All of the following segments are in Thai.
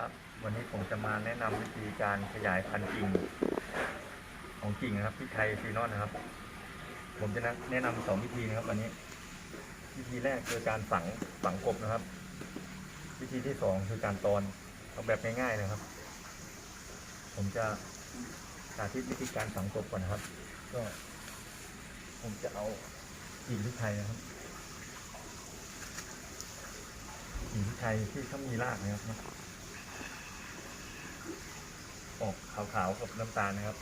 ครับ วันนี้ผมจะมาแนะนำวิธีการขยายพันธุ์กิ่ง ของกิ่งนะครับพริกไทยซีนอนนะครับ ผมจะแนะนำสองวิธีนะครับวันนี้ วิธีแรกคือการฝังฝังกบนะครับ วิธีที่สองคือการตอนเอาแบบง่ายๆนะครับ ผมจะสาธิตวิธีการฝังกบก่อนนะครับ ก็ผมจะเอากิ่งพริกไทยนะครับกิ่งพริกไทยที่เขามีรากนะครับ ออกขาวๆกับน้ำตาลนะครับ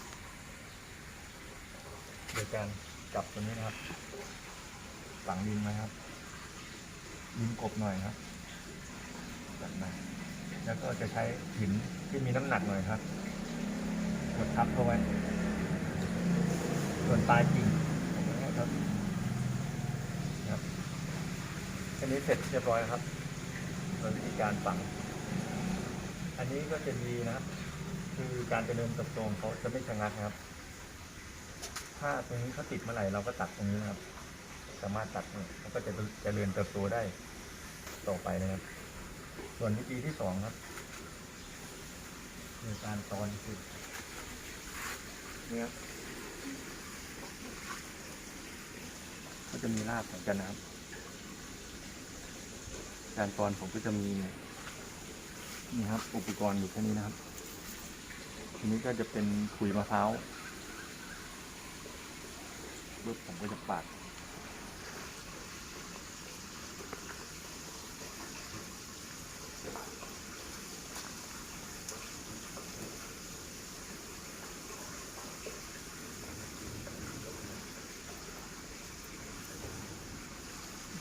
โดยการจับตัวนี้นะครับฝังดินนะครับดินกบหน่อยครับแบบนั้นแล้วก็จะใช้หินที่มีน้ำหนักหน่อยครับกดทับเข้าไว้ ส่วนปลายกิ่งนะครับครับอันนี้เสร็จเรียบร้อยครับโดยวิธีการฝัง อันนี้ก็จะดีนะครับ คือการเจริญเติบโตของเขาจะไม่ชะงักนะครับ ถ้าตรงนี้เขาติดเมื่อไหร่เราก็ตัดตรงนี้นะครับ สามารถตัดเนี่ยมันก็จะเจริญเติบโตได้ต่อไปนะครับ ส่วนวิธีที่สองครับคือการตอนคือเนี่ยครับก็จะมีรากเหมือนกันนะครับ การตอนผมก็จะมีนี่ครับ อุปกรณ์อยู่แค่นี้นะครับ ทีนี้ก็จะเป็นขุยมะพร้าวปุ๊บผมก็จะปาด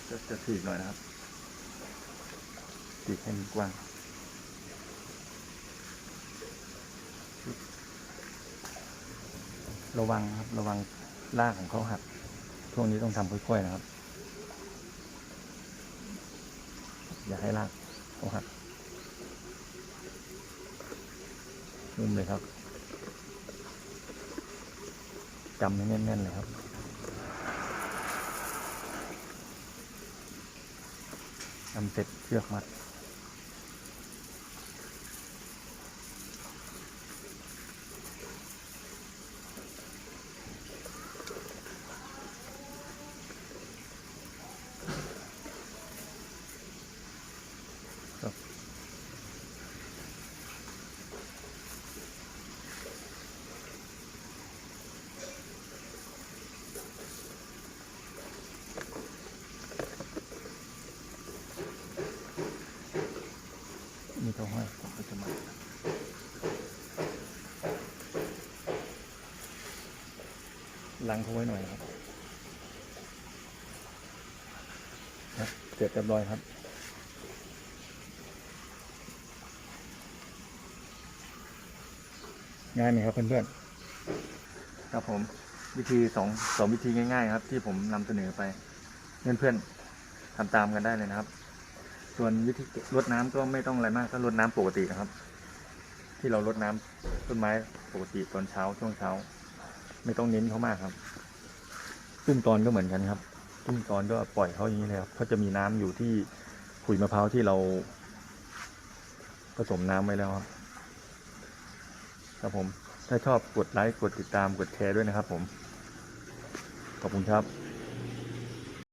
จะจะถีบหน่อยนะครับถีบให้มันกว้าง ระวังครับระวังรากของเขาหักช่วงนี้ต้องทำค่อยๆนะครับ อย่าให้รากเขาหักนุ่มเลยครับจำให้แน่นๆเลยครับทำเสร็จเชือกมัด มีตัวห้อยผมก็จะมาล้างเขาไว้หน่อยครับครับเสร็จเรียบร้อยครับง่ายไหมครับเพื่อนๆครับผมวิธีสองสองวิธีง่ายๆ ครับ ที่ผมนำเสนอไป เพื่อนๆทำตามกันได้เลยนะครับ ส่วนวิธีรดน้ำก็ไม่ต้องอะไรมากก็รดน้ำปกตินะครับ ที่เรารดน้ำต้นไม้ปกติตอนเช้าช่วงเช้า ไม่ต้องเน้นเขามากครับตุ้มตอนก็เหมือนกันครับตุ้มตอนก็ปล่อยเขาอย่างนี้เลยครับเขาจะมีน้ำอยู่ที่ขุยมะพร้าวที่เรา ผสมน้ำไว้แล้วครับครับผมถ้าชอบกดไลค์กดติดตามกดแชร์ด้วยนะครับผม ขอบคุณครับ